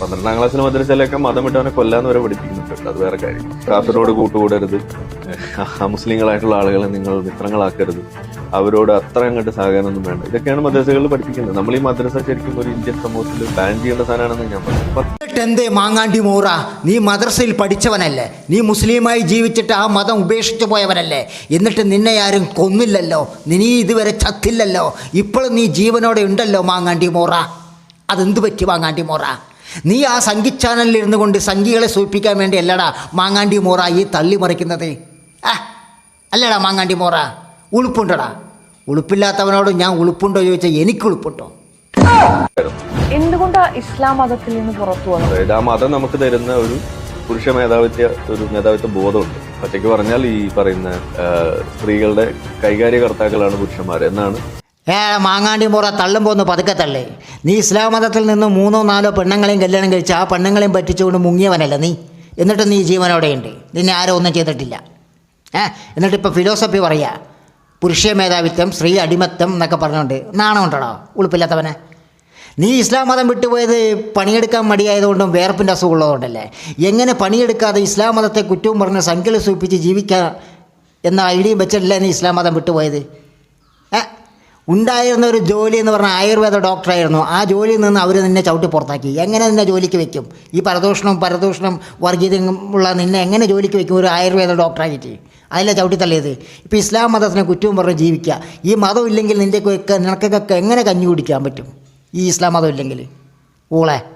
പന്ത്രണ്ടാം ക്ലാസ്സിൽ മദ്രസയിലൊക്കെ മതം വിട്ടവനെ കൊല്ലാന്ന് വരെ പഠിപ്പിക്കുന്നുണ്ട്. അത് വേറെ കാര്യം. കാഫിറോട് കൂട്ടുകൂടരുത്. മുസ്ലിങ്ങളായിട്ടുള്ള ആളുകളെ നിങ്ങൾ മിത്രങ്ങളാക്കരുത്. അവരോട് അത്ര അങ്ങോട്ട് സഹകരണമൊന്നും വേണ്ട. ഇതൊക്കെയാണ് മദ്രസകളിൽ പഠിപ്പിക്കുന്നത്. നമ്മൾ ഈ മദ്രസ ശരിക്കും ഒരു ഇന്ത്യൻ സമൂഹത്തിൽ ബാൻ ചെയ്യേണ്ട സാധനമാണെന്ന് ഞാൻ പറഞ്ഞു എന്തേ മാങ്ങാണ്ടി മൂറ നീ മദ്രസയിൽ പഠിച്ചവനല്ലേ? നീ മുസ്ലിമായി ജീവിച്ചിട്ട് ആ മതം ഉപേക്ഷിച്ചു പോയവനല്ലേ? എന്നിട്ട് നിന്നെ ആരും കൊന്നില്ലല്ലോ. നീ ഇതുവരെ ചത്തില്ലല്ലോ. ഇപ്പോഴും നീ ജീവനോടെ ഉണ്ടല്ലോ മാങ്ങാണ്ടി മൂറ. അതെന്ത് പറ്റി മാങ്ങാണ്ടി മൂറ? നീ ആ സംഗീ ചാനലിൽ ഇരുന്നു കൊണ്ട് സംഘികളെ സൂചിപ്പിക്കാൻ വേണ്ടി അല്ലടാ മാങ്ങാണ്ടി മോറ ഈ തള്ളി മറിക്കുന്നത്. ആ അല്ലടാ മാങ്ങാണ്ടി മോറ. ഉളുപ്പുണ്ടടാ. ഉളുപ്പില്ലാത്തവനോട് ഞാൻ ഉളുപ്പുണ്ടോ ചോദിച്ചാൽ എനിക്ക് ഉളുപ്പുണ്ടോ എന്തുകൊണ്ടാ ഇസ്ലാം മതത്തിൽ നിന്ന് പുറത്തു വന്നത്? ആ മതം നമുക്ക് തരുന്ന ഒരു പുരുഷ മേധാവിത്യ ഒരു മേധാവിത്വ ബോധമുണ്ട്. ഒറ്റയ്ക്ക് പറഞ്ഞാൽ ഈ പറയുന്ന സ്ത്രീകളുടെ കൈകാര്യകർത്താക്കളാണ് പുരുഷന്മാർ എന്നാണ് ഏ മാങ്ങാണ്ടി മുറ തള്ളുമ്പോൾ ഒന്ന് പതുക്കെ തള്ളേ. നീ ഇസ്ലാം മതത്തിൽ നിന്ന് മൂന്നോ നാലോ പെണ്ണുങ്ങളെയും കല്യാണം കഴിച്ച് ആ പെണ്ണുങ്ങളെയും പറ്റിച്ചുകൊണ്ട് മുങ്ങിയവനല്ല നീ? എന്നിട്ട് നീ ജീവനോടെയുണ്ട് നിന്നെ ആരും ഒന്നും ചെയ്തിട്ടില്ല. ഏ? എന്നിട്ട് ഇപ്പോൾ ഫിലോസഫി പറയുക പുരുഷ മേധാവിത്വം സ്ത്രീ അടിമത്തം എന്നൊക്കെ പറഞ്ഞുകൊണ്ട് നാണം ഉണ്ടോ ഉളുപ്പില്ലാത്തവനെ. നീ ഇസ്ലാം മതം വിട്ടുപോയത് പണിയെടുക്കാൻ മടിയായതുകൊണ്ടും വേർപ്പിന്റെ അസുഖമുള്ളതുകൊണ്ടല്ലേ എങ്ങനെ പണിയെടുക്കാതെ ഇസ്ലാം മതത്തെ കുറ്റവും പറഞ്ഞ് സംഖ്യകൾ സൂപ്പിച്ച് ജീവിക്കുക എന്ന ഐഡിയ വെച്ചിട്ടില്ല നീ ഇസ്ലാം മതം വിട്ടുപോയത്? ഉണ്ടായിരുന്ന ഒരു ജോലി എന്ന് പറഞ്ഞാൽ ആയുർവേദ ഡോക്ടറായിരുന്നു. ആ ജോലിയിൽ നിന്ന് അവർ നിന്നെ ചവിട്ടി പുറത്താക്കി. എങ്ങനെ നിന്നെ ജോലിക്ക് വെക്കും? ഈ പരദൂഷണം പരദൂഷണം വർഗീയതയും നിന്നെ എങ്ങനെ ജോലിക്ക് വെക്കും? ഒരു ആയുർവേദ ഡോക്ടറായിട്ട്. അതിലെ ചവിട്ടി തള്ളിയത് ഇപ്പോൾ ഇസ്ലാം മതത്തിനെ കുറ്റവും പറഞ്ഞ് ജീവിക്കുക. ഈ മതം ഇല്ലെങ്കിൽ നിന്റെ നിനക്കൊക്കെ എങ്ങനെ കഞ്ഞി കുടിക്കാൻ പറ്റും? ഈ ഇസ്ലാം മതം ഇല്ലെങ്കിൽ. ഊളെ.